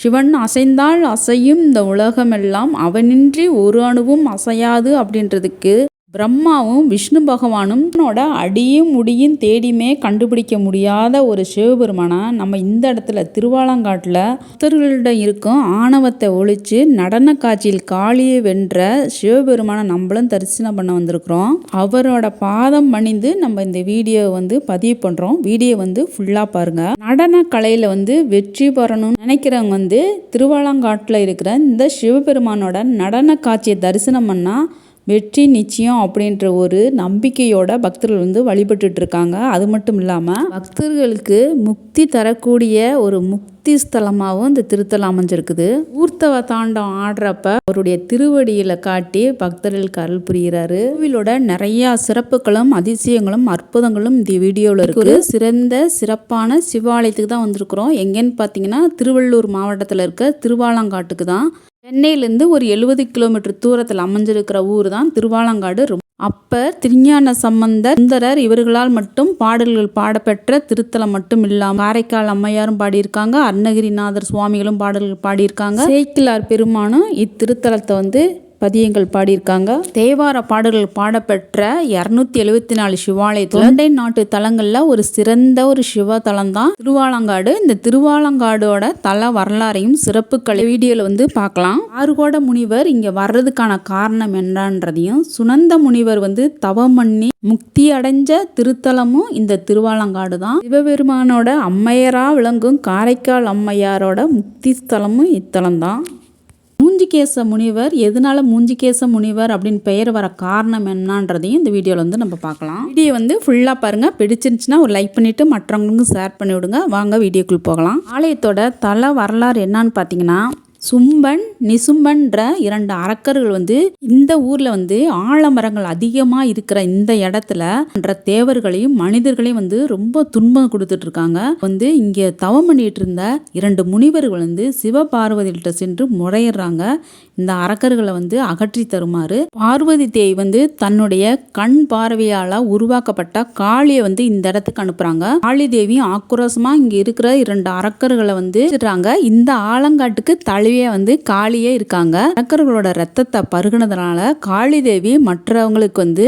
சிவன் அசைந்தால் அசையும் இந்த உலகமெல்லாம் அவனின்றி ஒரு அணுவும் அசையாது அப்படின்றதுக்கு பிரம்மாவும் விஷ்ணு பகவானும் அடியும் முடியும் தேடியுமே கண்டுபிடிக்க முடியாத ஒரு சிவபெருமானை நம்ம இந்த இடத்துல திருவாலங்காட்டில் புத்தர்களிடம் இருக்கும் ஆணவத்தை ஒழிச்சு நடன காட்சியில் காளியை வென்ற சிவபெருமானை நம்மளும் தரிசனம் பண்ண வந்திருக்கிறோம். அவரோட பாதம் பணிந்து நம்ம இந்த வீடியோ வந்து பதிவு பண்ணுறோம் வீடியோ வந்து ஃபுல்லாக பாருங்க. நடன கலையில் வந்து வெற்றி பெறணும்னு நினைக்கிறவங்க வந்து திருவாலங்காட்டில் இருக்கிற இந்த சிவபெருமானோட நடன காட்சியை தரிசனம் பண்ணால் வெற்றி நிச்சயம் அப்படின்ற ஒரு நம்பிக்கையோட பக்தர்கள் வந்து வழிபட்டுட்டு இருக்காங்க அது மட்டும் இல்லாமல் பக்தர்களுக்கு முக்தி தரக்கூடிய ஒரு முக்தி ஸ்தலமாகவும் இந்த திருத்தலம் அமைஞ்சிருக்குது. ஊர்த்தவ தாண்டம் ஆடுறப்ப அவருடைய திருவடியில காட்டி பக்தர்களுக்கு அருள் புரிகிறாரு. கோவிலோட நிறைய சிறப்புகளும் அதிசயங்களும் அற்புதங்களும் இந்த வீடியோவில் இருக்கு. ஒரு சிறந்த சிறப்பான சிவாலயத்துக்கு தான் வந்திருக்கிறோம். எங்கேன்னு பார்த்தீங்கன்னா திருவள்ளூர் மாவட்டத்தில் இருக்க திருவாலங்காட்டுக்கு தான். சென்னையிலேருந்து ஒரு எழுபது கிலோமீட்டர் தூரத்தில் அமைஞ்சிருக்கிற ஊர் தான் திருவாலங்காடு. ரொம்ப அப்பர் திருஞான சம்பந்தர் சுந்தரர் இவர்களால் மட்டும் பாடல்கள் பாடப்பெற்ற திருத்தலம் மட்டும் இல்லாமல் காரைக்கால் அம்மையாரும் பாடியிருக்காங்க. அருணகிரிநாதர் சுவாமிகளும் பாடல்கள் பாடியிருக்காங்க. சேக்கிலார் பெருமானும் இத்திருத்தலத்தை வந்து பதியங்கள் பாடியிருக்காங்க. தேவார பாடல்கள் பாடப்பெற்ற இரநூத்தி எழுபத்தி நாலு சிவாலயத்தில் தொண்டை நாட்டு தலங்களில் ஒரு சிறந்த ஒரு சிவ தலம் தான் திருவாலங்காடு. இந்த திருவாலங்காடோட தல வரலாறையும் சிறப்புகளை வீடியோவில் வந்து பார்க்கலாம். ஆறுகோட முனிவர் இங்கே வர்றதுக்கான காரணம் என்னன்றதையும் சுனந்த முனிவர் வந்து தவம் பண்ணி முக்தி அடைஞ்ச திருத்தலமும் இந்த திருவாலங்காடு தான் சிவபெருமானோட அம்மையரா விளங்கும் காரைக்கால் அம்மையாரோட முக்தி ஸ்தலமும் இத்தலம் தான் மூஞ்சிகேச முனிவர் எதனால மூஞ்சிகேச முனிவர் அப்படின்னு பெயர் வர காரணம் என்னன்றதையும் இந்த வீடியோவில் வந்து நம்ம பார்க்கலாம். வீடியோ வந்து ஃபுல்லாக பாருங்கள் பிடிச்சிருந்துச்சுன்னா ஒரு லைக் பண்ணிவிட்டு மற்றவங்களுக்கும் ஷேர் பண்ணி விடுங்க வாங்க வீடியோக்குள் போகலாம். ஆலயத்தோட தலை வரலாறு என்னன்னு பார்த்தீங்கன்னா சும்பன் நிசும்பன்ற இரண்டு அரக்கர்கள் வந்து இந்த ஊர்ல வந்து ஆலமரங்கள் அதிகமா இருக்கிற இந்த இடத்துல என்ற தேவர்களையும் மனிதர்களையும் வந்து ரொம்ப துன்பம் கொடுத்துட்டு இருக்காங்க. வந்து இங்க தவம் பண்ணிட்டு இருந்த இரண்டு முனிவர்கள் வந்து சிவபார்வதிகிட்ட சென்று முறையிடுறாங்க. இந்த அரக்கர்களை வந்து அகற்றி தருமாறு. பார்வதி தேவி வந்து தன்னுடைய கண் பார்வையால உருவாக்கப்பட்ட காளியை வந்து இந்த இடத்துக்கு அனுப்புறாங்க. காளி தேவி ஆக்ரோஷமா இங்க இருக்கிற இரண்டு அரக்கர்களை வந்து இந்த ஆலங்காட்டுக்கு தலை தேவியே வந்து காளியே இருக்காங்க. அரக்கர்களோட ரத்தத்தை பருகினதுனால காளி தேவி மற்றவங்களுக்கு வந்து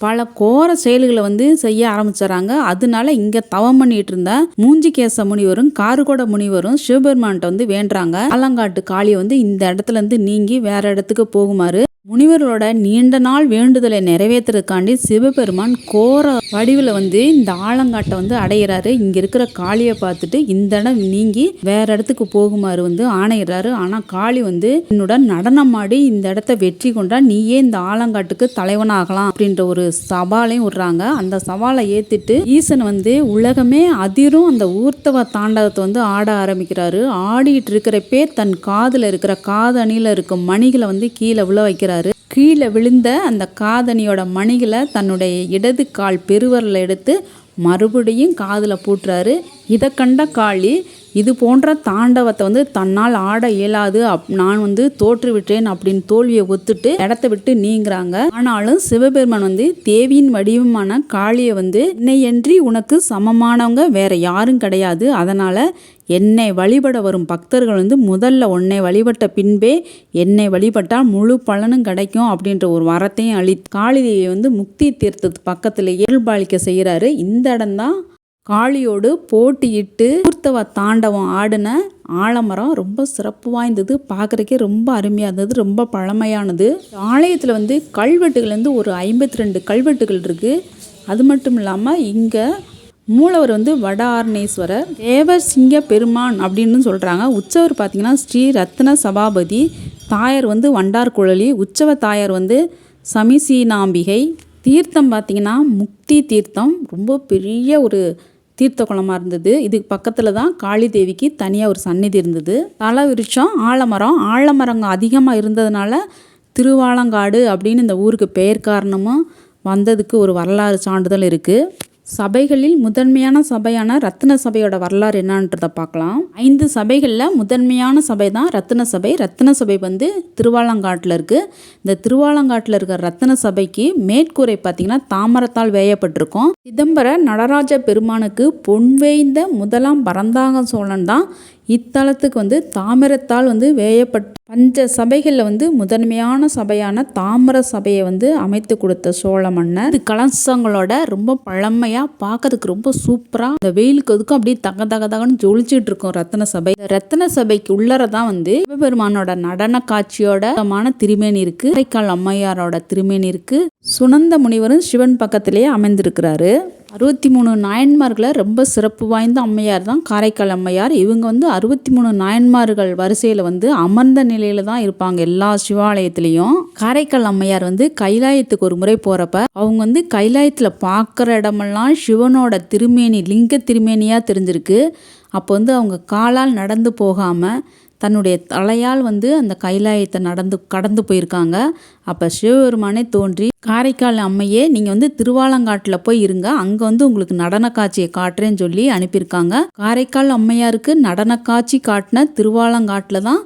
பல கோர செயல்களை வந்து செய்ய ஆரம்பிச்சிடறாங்க. அதனால இங்க தவம் பண்ணிட்டு இருந்த மூஞ்சிகேச முனிவரும் காருகோட முனிவரும் சிவபெருமான்கிட்ட வந்து வேண்டுறாங்க. ஆலங்காட்டு காளியை வந்து இந்த இடத்துல இருந்து நீங்கி வேற இடத்துக்கு போகுமாறு முனிவர்களோட நீண்ட நாள் வேண்டுதலை நிறைவேற்றுறதுக்காண்டி சிவபெருமான் கோர வடிவில் வந்து இந்த ஆலங்காட்டை வந்து அடையிறாரு. இங்கே இருக்கிற காளியை பார்த்துட்டு இந்த இடம் நீங்கி வேற இடத்துக்கு போகுமாறு வந்து ஆணையிறாரு. ஆனால் காளி வந்து என்னுடன் நடனமாடி இந்த இடத்த வெற்றி கொண்டா நீயே இந்த ஆலங்காட்டுக்கு தலைவனாகலாம் அப்படின்ற ஒரு சவாலையும் விடுறாங்க. அந்த சவாலை ஏற்றிட்டு ஈசன் வந்து உலகமே அதிரும் அந்த ஊர்த்தவ தாண்டவத்தை வந்து ஆட ஆரம்பிக்கிறாரு. ஆடிட்டு இருக்கிறப்பே தன் காதில் இருக்கிற காதணியில் இருக்கும் மணிகளை வந்து கீழே விழ வைக்கிறார். கீழே விழுந்த அந்த காதணியோட மணிகளை தன்னுடைய இடது கால் பெருவரில் எடுத்து மறுபடியும் காதில் பூட்டுறாரு. இதை கண்ட காளி இது போன்ற தாண்டவத்தை வந்து தன்னால் ஆட இயலாது அப் நான் வந்து தோற்றுவிட்டேன் அப்படின்னு தோல்வியை ஒத்துட்டு இடத்த விட்டு நீங்கிறாங்க. ஆனாலும் சிவபெருமான் வந்து தேவியின் வடிவமான காளியை வந்து என்னையன்றி உனக்கு சமமானவங்க வேற யாரும் கிடையாது. அதனால என்னை வழிபட வரும் பக்தர்கள் வந்து முதல்ல உன்னை வழிபட்ட பின்பே என்னை வழிபட்டால் முழு பலனும் கிடைக்கும் அப்படின்ற ஒரு வரத்தையும் அளி காளிதேவியை வந்து முக்தி தீர்த்தத்து பக்கத்தில் இயல்பாளிக்க செய்கிறாரு. இந்த இடம்தான் காளியோடு போட்டியிட்டு கூர்த்தவ தாண்டவம் ஆடின ஆலமரம் ரொம்ப சிறப்பு வாய்ந்தது. பார்க்குறக்கே ரொம்ப அருமையாக இருந்தது ரொம்ப பழமையானது. ஆலயத்தில் வந்து கல்வெட்டுகள்லேருந்து ஒரு ஐம்பத்தி ரெண்டு கல்வெட்டுகள் இருக்குது அது மட்டும் இல்லாமல் இங்கே மூலவர் வந்து வட ஆர்ணேஸ்வரர் தேவர் சிங்க பெருமான் அப்படின்னு சொல்கிறாங்க உற்சவர் பார்த்திங்கன்னா ஸ்ரீ ரத்ன சபாபதி தாயார் வந்து வண்டார் குழலி உற்சவ தாயார் வந்து சமிசீனாம்பிகை. தீர்த்தம் பார்த்திங்கன்னா முக்தி தீர்த்தம் ரொம்ப பெரிய ஒரு தீர்த்த குளமாக இருந்தது. இதுக்கு பக்கத்தில் தான் காளி தேவிக்கு தனியாக ஒரு சந்நிதி இருந்தது. தலை விருட்சம் ஆலமரம். ஆலமரங்க அதிகமாக இருந்ததுனால திருவாலங்காடு அப்படின்னு இந்த ஊருக்கு பெயர் காரணமும் வந்ததுக்கு ஒரு வரலாறு சான்றிதழ் இருக்குது சபைகளில் முதன்மையான சபையான ரத்ன சபையோட வரலாறு என்னன்றதை பார்க்கலாம். ஐந்து சபைகளில் முதன்மையான சபை தான் ரத்ன சபை. ரத்ன சபை வந்து திருவாலங்காட்டில் இருக்குது இந்த திருவாலங்காட்டில் இருக்கிற ரத்ன சபைக்கு மேற்கூரை பார்த்தீங்கன்னா தாமரத்தால் வேயப்பட்டிருக்கும். சிதம்பர நடராஜ பெருமானுக்கு பொன்வேய்ந்த முதலாம் பரந்தாங்க சோழன் தான் இத்தலத்துக்கு வந்து தாமிரத்தால் வந்து வேயப்பட்ட பஞ்ச சபைகளில் வந்து முதன்மையான சபையான தாமர சபையை வந்து அமைத்து கொடுத்த சோழ மன்னர். இது கலசங்களோட ரொம்ப பழமை பழமையாக பார்க்கறதுக்கு ரொம்ப சூப்பராக அந்த வெயிலுக்கு அதுக்கும் அப்படியே தக தக தகன்னு ஜொலிச்சிட்டு இருக்கும் ரத்தன சபை. ரத்தன சபைக்கு உள்ளர தான் வந்து சிவபெருமானோட நடன காட்சியோட மன திருமேனி இருக்கு. காரைக்கால் அம்மையாரோட திருமேனி இருக்கு. சுனந்த முனிவரும் சிவன் பக்கத்திலேயே அமைந்திருக்கிறாரு. அறுபத்தி மூணு நாயன்மார்களை ரொம்ப சிறப்பு வாய்ந்த அம்மையார் தான் காரைக்கால் அம்மையார். இவங்க வந்து அறுபத்தி மூணு நாயன்மார்கள் வரிசையில் வந்து அமர்ந்த நிலையில் தான் இருப்பாங்க எல்லா சிவாலயத்திலையும். காரைக்கால் அம்மையார் வந்து கைலாயத்துக்கு ஒரு முறை போகிறப்ப அவங்க வந்து கைலாயத்தில் பார்க்குற இடமெல்லாம் சிவனோட திருமேனி லிங்க திருமேனியாக தெரிஞ்சிருக்கு. அப்போ வந்து அவங்க காலால் நடந்து போகாமல் தன்னுடைய தலையால் வந்து அந்த கைலாயத்தை நடந்து கடந்து போயிருக்காங்க. அப்போ சிவபெருமானே தோன்றி காரைக்கால் அம்மையே நீங்கள் வந்து திருவாலங்காட்டில் போய் இருங்க. அங்கே வந்து உங்களுக்கு நடன காட்சியை காட்டுறேன்னு சொல்லி அனுப்பியிருக்காங்க. காரைக்கால் அம்மையாருக்கு நடன காட்சி காட்டின திருவாலங்காட்டில் தான்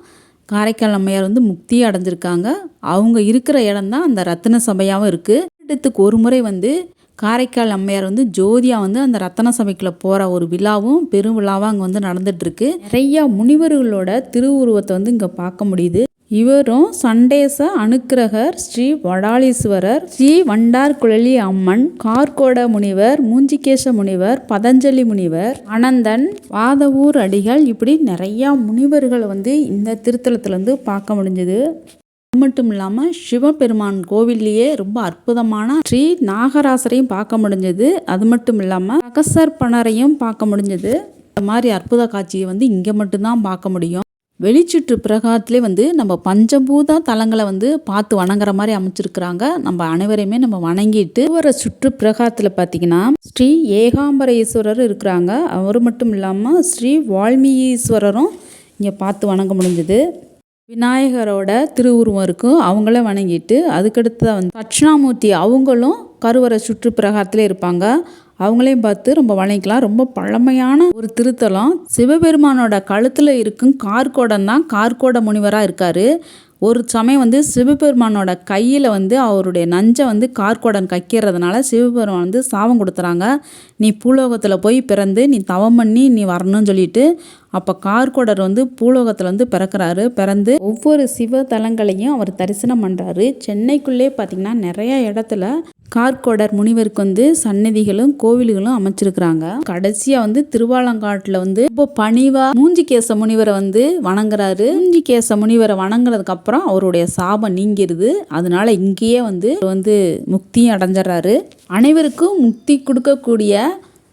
காரைக்கால் அம்மையார் வந்து முக்தி அடைஞ்சிருக்காங்க. அவங்க இருக்கிற இடம் தான் அந்த ரத்தின சபையாகவும் இருக்குது இடத்துக்கு ஒரு முறை வந்து காரைக்கால் அம்மையார் வந்து ஜோதியா வந்து அந்த ரத்தன சபைக்குள்ளே போகிற ஒரு விழாவும் பெரும் விழாவாக அங்கே வந்து நடந்துட்டுருக்கு. நிறையா முனிவர்களோட திருவுருவத்தை வந்து இங்கே பார்க்க முடியுது. இவரும் சண்டேச அனுக்கிரகர் ஸ்ரீ வடாலீஸ்வரர் ஸ்ரீ வண்டார் குழலி அம்மன் கார்கோட முனிவர் மூஞ்சிகேச முனிவர் பதஞ்சலி முனிவர் அனந்தன் வாதவூர் அடிகள் இப்படி நிறையா முனிவர்களை வந்து இந்த திருத்தலத்துல வந்து பார்க்க முடிஞ்சது. மட்டும் இல்லாமல் சிவபெருமான் கோவில்லையே ரொம்ப அற்புதமான ஸ்ரீ நாகராசரையும் பார்க்க முடிஞ்சது. அது மட்டும் இல்லாமல் அகசர் பணரையும் பார்க்க முடிஞ்சது. இந்த மாதிரி அற்புத காட்சியை வந்து இங்கே மட்டும்தான் பார்க்க முடியும். வெளிச்சுற்று பிரகாரத்திலே வந்து நம்ம பஞ்சபூத தலங்களை வந்து பார்த்து வணங்குற மாதிரி அமைச்சிருக்கிறாங்க. நம்ம அனைவரையுமே நம்ம வணங்கிட்டு வர சுற்று பிரகாரத்தில் பார்த்தீங்கன்னா ஸ்ரீ ஏகாம்பரேஸ்வரர் இருக்கிறாங்க. அவர் மட்டும் இல்லாமல் ஸ்ரீ வால்மீகீஸ்வரரும் இங்கே பார்த்து வணங்க முடிஞ்சது. விநாயகரோட திருவுருவம் இருக்கும் அவங்கள வணங்கிட்டு அதுக்கடுத்து வந்து தட்சிணாமூர்த்தி அவங்களும் கருவறை சுற்று பிரகாரத்தில் இருப்பாங்க. அவங்களையும் பார்த்து ரொம்ப வணங்கிக்கலாம். ரொம்ப பழமையான ஒரு திருத்தலம். சிவபெருமானோட கழுத்தில் இருக்கும் கார்கோடம் தான் கார்கோட முனிவராக இருக்காரு. ஒரு சமயம் வந்து சிவபெருமானோட கையில் வந்து அவருடைய நஞ்சை வந்து கார்கோடன் கக்கிறதுனால சிவபெருமான் வந்து சாபம் கொடுத்துறாங்க. நீ பூலோகத்தில் போய் பிறந்து நீ தவம் பண்ணி நீ வரணும்னு சொல்லிட்டு அப்போ கார்கோடர் வந்து பூலோகத்தில் வந்து பிறக்கிறாரு. பிறந்து ஒவ்வொரு சிவ தலங்களையும் அவர் தரிசனம் பண்ணுறாரு சென்னைக்குள்ளே பார்த்திங்கன்னா நிறைய இடத்துல கார்கோடர் முனிவருக்கு வந்து சன்னதிகளும் கோவில்களும் அமைச்சிருக்கிறாங்க. கடைசியா வந்து திருவாலங்காட்டுல வந்து ரொம்ப பணிவா மூஞ்சிகேச முனிவரை வந்து வணங்குறாரு. மூஞ்சிகேச முனிவரை வணங்குறதுக்கு அப்புறம் அவருடைய சாபம் நீங்கிருது. அதனால இங்கேயே வந்து வந்து முக்தியும் அடைஞ்சிடறாரு. அனைவருக்கும் முக்தி கொடுக்கக்கூடிய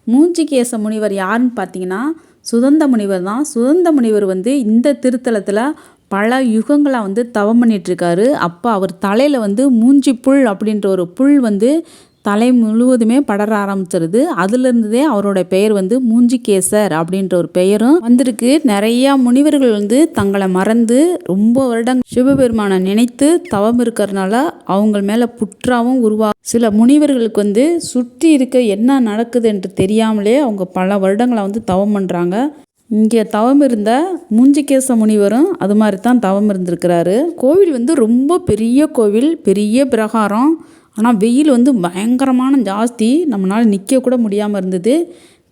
மூஞ்சிகேச முனிவர் யாருன்னு பார்த்தீங்கன்னா சுதந்த முனிவர் தான். சுதந்த முனிவர் வந்து இந்த திருத்தலத்தில் பல யுகங்களாக வந்து தவம் பண்ணிகிட்ருக்காரு அப்போ அவர் தலையில் வந்து மூஞ்சி புல் அப்படின்ற ஒரு புல் வந்து தலை முழுவதுமே படர ஆரம்பிச்சிருது. அதுலேருந்ததே அவரோட பெயர் வந்து மூஞ்சிகேசர் அப்படின்ற ஒரு பெயரும் வந்திருக்கு. நிறையா முனிவர்கள் வந்து தங்களை மறந்து ரொம்ப வருடம் சிவபெருமானை நினைத்து தவம் இருக்கிறதுனால அவங்க மேலே புற்றாவும் உருவா சில முனிவர்களுக்கு வந்து சுற்றி இருக்க என்ன நடக்குது என்று தெரியாமலே அவங்க பல வருடங்களை வந்து தவம் பண்ணுறாங்க இங்கே தவம் இருந்த மூஞ்சிகேச முனிவரும் அது மாதிரி தான் தவம் இருந்திருக்கிறாரு. கோவில் வந்து ரொம்ப பெரிய கோவில் பெரிய பிரகாரம். ஆனால் வெயில் வந்து பயங்கரமான ஜாஸ்தி. நம்மளால் நிற்க கூட முடியாமல் இருந்தது.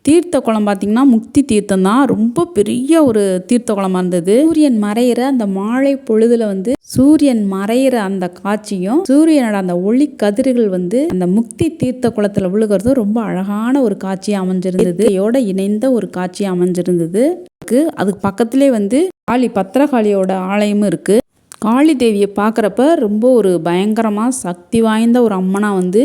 தீர்த்த குளம் பார்த்திங்கன்னா முக்தி தீர்த்தம் தான். ரொம்ப பெரிய ஒரு தீர்த்த குளமாக இருந்தது. சூரியன் மறையிற அந்த மாலை பொழுதுல வந்து சூரியன் மறையிற அந்த காட்சியும் சூரியனோட அந்த ஒளி கதிர்கள் வந்து அந்த முக்தி தீர்த்த குளத்துல விழுகிறதும் ரொம்ப அழகான ஒரு காட்சி அமைஞ்சிருந்தது. இதையோட இணைந்த ஒரு காட்சி அமைஞ்சிருந்தது. அதுக்கு பக்கத்திலே வந்து காளி பத்திரகாளியோட ஆலயமும் இருக்கு. காளி தேவியை பார்க்குறப்ப ரொம்ப ஒரு பயங்கரமாக சக்தி வாய்ந்த ஒரு அம்மனாக வந்து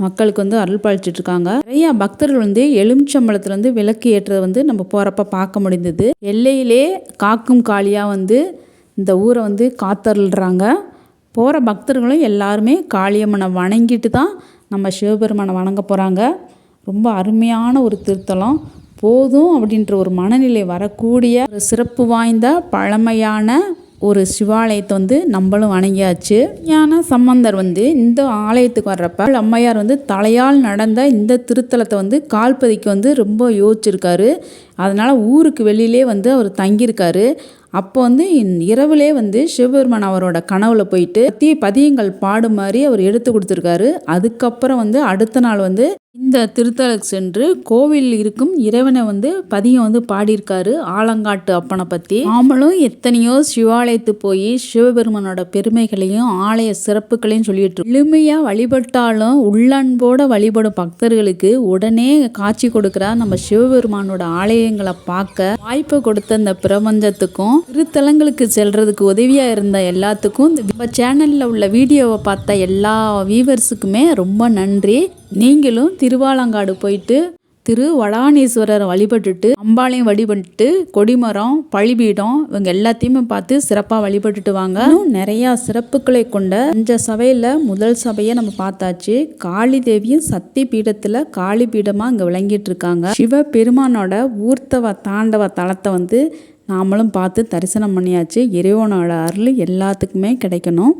மக்களுக்கு வந்து அருள் பாலிச்சிட்டு இருக்காங்க நிறைய பக்தர்கள் வந்து எலுமிச்சம்பழத்துல வந்து விளக்கு ஏற்றதை வந்து நம்ம போகிறப்ப பார்க்க முடிந்தது. எல்லையிலே காக்கும் காளியாக வந்து இந்த ஊரை வந்து காத்தருள்றாங்க. போகிற பக்தர்களும் எல்லாருமே காளியம்மனை வணங்கிட்டு தான் நம்ம சிவபெருமானை வணங்க போகிறாங்க ரொம்ப அருமையான ஒரு திருத்தலம். போதும் அப்படின்ற ஒரு மனநிலை வரக்கூடிய ஒரு சிறப்பு வாய்ந்த பழமையான ஒரு சிவாலயத்தை வந்து நம்மளும் வணங்கியாச்சு. ஏன்னா சம்பந்தர் வந்து இந்த ஆலயத்துக்கு வர்றப்ப அம்மையார் வந்து தலையால் நடந்த இந்த திருத்தலத்தை வந்து கால்பதிக்கு வந்து ரொம்ப யோசிச்சிருக்காரு. அதனால் ஊருக்கு வெளியிலே வந்து அவர் தங்கியிருக்காரு. அப்போ வந்து இரவுலே வந்து சிவபெருமான் அவரோட கனவுல போயிட்டு பத்தி பதியங்கள் பாடு மாதிரி அவர் எடுத்து கொடுத்துருக்காரு. அதுக்கப்புறம் வந்து அடுத்த நாள் வந்து இந்த திருத்தலுக்கு சென்று கோவில் இருக்கும் இறைவனை வந்து பதியம் வந்து பாடியிருக்காரு ஆலங்காட்டு அப்பனை பற்றி நாமளும் எத்தனையோ சிவாலயத்து போய் சிவபெருமானோட பெருமைகளையும் ஆலய சிறப்புகளையும் சொல்லிட்டு எளிமையாக வழிபட்டாலும் உள்ளன்போட வழிபடும் பக்தர்களுக்கு உடனே காட்சி கொடுக்குற நம்ம சிவபெருமானோட ஆலயங்களை பார்க்க வாய்ப்பு கொடுத்த இந்த பிரபஞ்சத்துக்கும் திருத்தலங்களுக்கு செல்றதுக்கு உதவியாக இருந்த எல்லாத்துக்கும் நம்ம சேனலில் உள்ள வீடியோவை பார்த்த எல்லா வியூவர்ஸுக்குமே ரொம்ப நன்றி. நீங்களும் திருவாலங்காடு போயிட்டு திரு வடானீஸ்வரரை வழிபட்டுட்டு அம்பாளையும் வழிபட்டு கொடிமரம் பழிபீடம் இவங்க எல்லாத்தையுமே பார்த்து சிறப்பாக வழிபட்டுட்டு வாங்க. இன்னும் நிறையா சிறப்புகளை கொண்ட அஞ்ச சபையில் முதல் சபையை நம்ம பார்த்தாச்சு. காளி தேவியும் சக்தி பீடத்தில் காளி பீடமாக இங்கே விளங்கிட்டு இருக்காங்க. சிவ பெருமானோட ஊர்த்தவ தாண்டவ தலத்தை வந்து நாமளும் பார்த்து தரிசனம் பண்ணியாச்சு. இறைவனோட அருள் எல்லாத்துக்குமே கிடைக்கணும்.